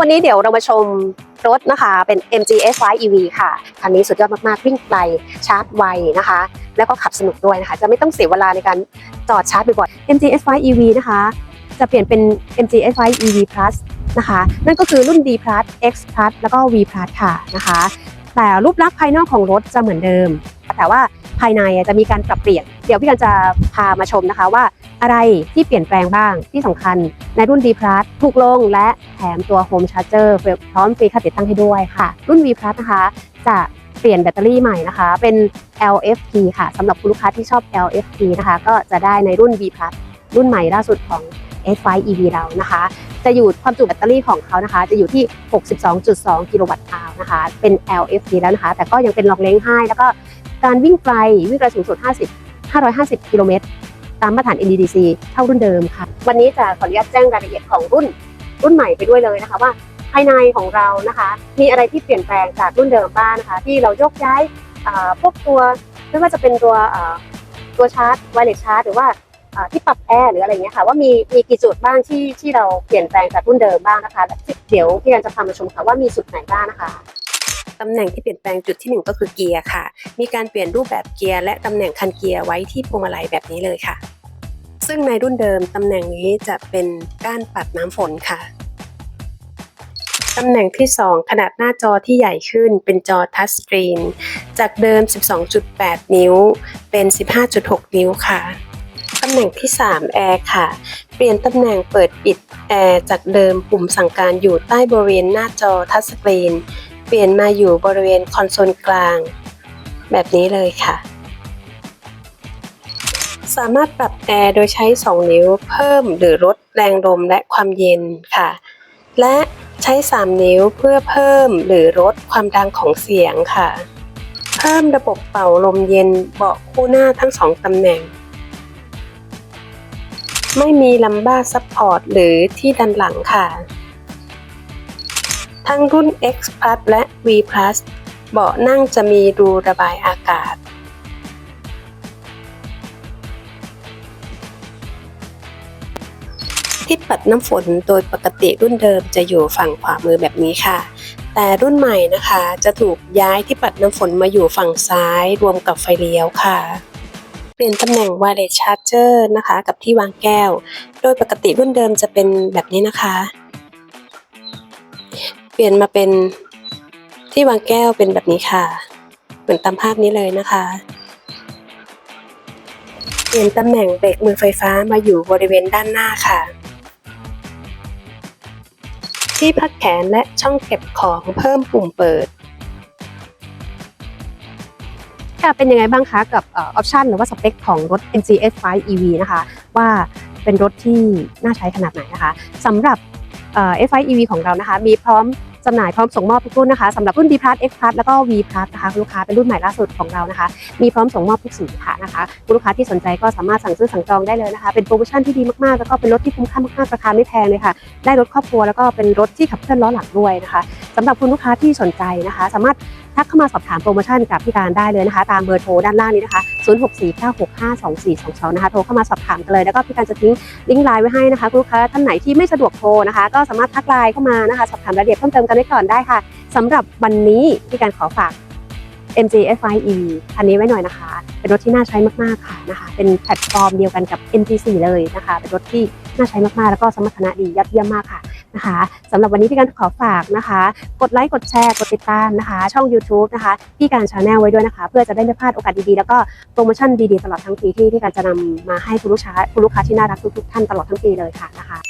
วันนี้เดี๋ยวเรามาชมรถนะคะเป็น MG S5 EV ค่ะคันนี้สุดยอดมากๆ วิ่งไกลชาร์จไวนะคะ แล้วก็ขับสนุกด้วยนะคะ จะไม่ต้องเสียเวลาในการจอดชาร์จบ่อยๆ MG S5 EV นะคะ จะเปลี่ยนเป็น MG S5 EV Plus นะคะ นั่นก็คือรุ่น D Plus X Plus แล้วก็ V Plus ค่ะนะคะ แต่รูปลักษณ์ภายนอกของรถจะเหมือนเดิม แต่ว่า ภายในจะมีการปรับเปลี่ยน เดี๋ยวพี่กันจะพามาชมนะคะว่าอะไรที่เปลี่ยนแปลงบ้างที่สำคัญ ในรุ่น D Plus ถูกลงและแถมตัว Home Charger พร้อมฟรีค่าติดตั้งให้ด้วยค่ะ รุ่น V Plus นะคะ จะเปลี่ยนแบตเตอรี่ใหม่นะคะ เป็น LFP ค่ะสำหรับคุณลูกค้าที่ชอบ LFP นะคะ ก็จะได้ในรุ่น V Plus รุ่นใหม่ล่าสุดของ S5 EV เรานะคะ จะอยู่ความจุแบตเตอรี่ของเขานะคะ จะอยู่ที่ 62.2 กิโลวัตต์อาวนะคะ เป็น LFP แล้วนะคะ แต่ก็ยังเป็นลองเล้งให้แล้วก็ การวิ่งไกลวิ่งไกลสูงสุด 50 550 กิโลเมตร ตามมาตรฐาน NEDC เท่ารุ่นเดิมค่ะ วันนี้จะขออนุญาตแจ้งรายละเอียดของรุ่นรุ่นใหม่ไปด้วยเลยนะคะว่าภายในของเรานะคะ มีอะไรที่เปลี่ยนแปลงจากรุ่นเดิมบ้างนะคะ ที่เรายกย้ายพวกตัวไม่ว่าจะเป็นตัวตัวชาร์จไวเลสชาร์จหรือว่าที่ปรับแอร์หรืออะไรเงี้ยค่ะว่ามีมีกี่จุดบ้างที่ที่เราเปลี่ยนแปลงจากรุ่นเดิมบ้างนะคะและเดี๋ยวพี่กันจะพามาชมค่ะว่ามีจุดไหนบ้างนะคะ ตำแหน่งที่เปลี่ยนแปลงจุดที่ 1 ก็คือเกียร์ค่ะ มีการเปลี่ยนรูปแบบเกียร์และตำแหน่งคันเกียร์ไว้ที่พวงมาลัยแบบนี้เลยค่ะ ซึ่งในรุ่นเดิมตำแหน่งนี้จะเป็นก้านปัดน้ำฝนค่ะตำแหน่งที่ 2 ขนาดหน้าจอที่ใหญ่ขึ้นเป็นจอทัชสกรีน จากเดิม 12.8 นิ้ว เป็น 15.6 นิ้วค่ะ ตำแหน่งที่ 3 แอร์ค่ะ เปลี่ยนตำแหน่งเปิดปิดแอร์จากเดิมปุ่มสั่งการอยู่ใต้บริเวณหน้าจอทัชสกรีน เปลี่ยนมาอยู่บริเวณคอนโซลกลาง แบบนี้เลยค่ะ สามารถปรับแอร์โดยใช้ 2 นิ้วเพิ่มหรือลดแรงลมและความเย็นค่ะ และใช้ 3 นิ้วเพื่อเพิ่มหรือลดความดังของเสียงค่ะ เพิ่มระบบเป่าลมเย็นเบาะคู่หน้าทั้งสองตำแหน่ง ไม่มีลัมบ้าซัพพอร์ตหรือที่ดันหลังค่ะ ทั้งรุ่น X Plus และ V Plus เบาะนั่งจะมีรูระบายอากาศ ที่ปัดน้ำฝนโดยปกติรุ่นเดิมจะอยู่ฝั่งขวามือแบบนี้ค่ะ แต่รุ่นใหม่นะคะจะถูกย้ายที่ปัดน้ำฝนมาอยู่ฝั่งซ้ายรวมกับไฟเลี้ยวค่ะเปลี่ยนตำแหน่ง wireless charger นะคะ กับที่วางแก้ว โดยปกติรุ่นเดิมจะเป็นแบบนี้นะคะ ปลี่ยนมาเป็นที่วางแก้วเป็นแบบนี้ค่ะ เหมือนตามภาพนี้เลยนะคะ เปลี่ยนตำแหน่งเบรกมือไฟฟ้ามาอยู่บริเวณด้านหน้าค่ะ ที่พักแขนและช่องเก็บของเพิ่มปุ่มเปิดค่ะเป็นยังไงบ้างคะกับออปชันหรือว่าสเปคของรถ MG S5 EV นะคะ ว่าเป็นรถที่น่าใช้ขนาดไหนนะคะสำหรับเอ่อ S5 EV ของเรานะคะ มีพร้อม จำหน่ายพร้อมส่งมอบทุกรุ่นนะคะสำหรับรุ่น B Plus X Plus แล้วก็ V Plus นะคะคุณลูกค้าเป็นรุ่นใหม่ล่าสุดของเรานะคะ มีพร้อมส่งมอบทุกสินค้านะคะคุณลูกค้าที่สนใจก็สามารถสั่งซื้อสั่งจองได้เลยนะคะ เป็นโปรโมชั่นที่ดีมากๆ แล้วก็เป็นรถที่คุ้มค่ามากๆราคาไม่แพงเลยค่ะ ได้รถครอบครัวแล้วก็เป็นรถที่ขับเคลื่อนล้อหลังด้วยนะคะสำหรับคุณลูกค้าที่สนใจนะคะ สามารถทักเข้ามาสอบถามโปรโมชั่นกับพี่การได้เลยนะคะ ตามเบอร์โทรด้านล่างนี้นะคะ 0649652422 นะคะโทรเข้ามาสอบถามกันเลย แล้วก็พี่การจะทิ้งลิงก์ไลน์ไว้ให้นะคะคุณลูกค้าท่านไหนที่ไม่สะดวกโทรนะคะ ก็สามารถทักไลน์เข้ามานะคะสอบถามรายละเอียดเพิ่มเติมกันได้ก่อนได้ค่ะสำหรับวันนี้พี่การขอฝาก MG F5 E คันนี้ไว้หน่อยนะคะ เป็นรถที่น่าใช้มาก ๆ ค่ะนะคะ เป็นแพลตฟอร์มเดียวกันกับ MG4 เลยนะคะ เป็นรถที่น่าใช้มาก ๆ แล้วก็สมรรถนะดียอดเยี่ยมมากค่ะ นะคะสำหรับวันนี้พี่การขอฝากนะคะ กดไลค์กดแชร์กดติดตามนะคะ ช่อง YouTube นะคะพี่การชาแนลไว้ด้วยนะคะ เพื่อจะได้ไม่พลาดโอกาสดีๆ แล้วก็โปรโมชั่นดีๆ ตลอดทั้งปีที่พี่การจะนำมาให้คุณลูกค้าคุณลูกค้าที่น่ารักทุกๆท่านตลอดทั้งปีเลยค่ะนะคะ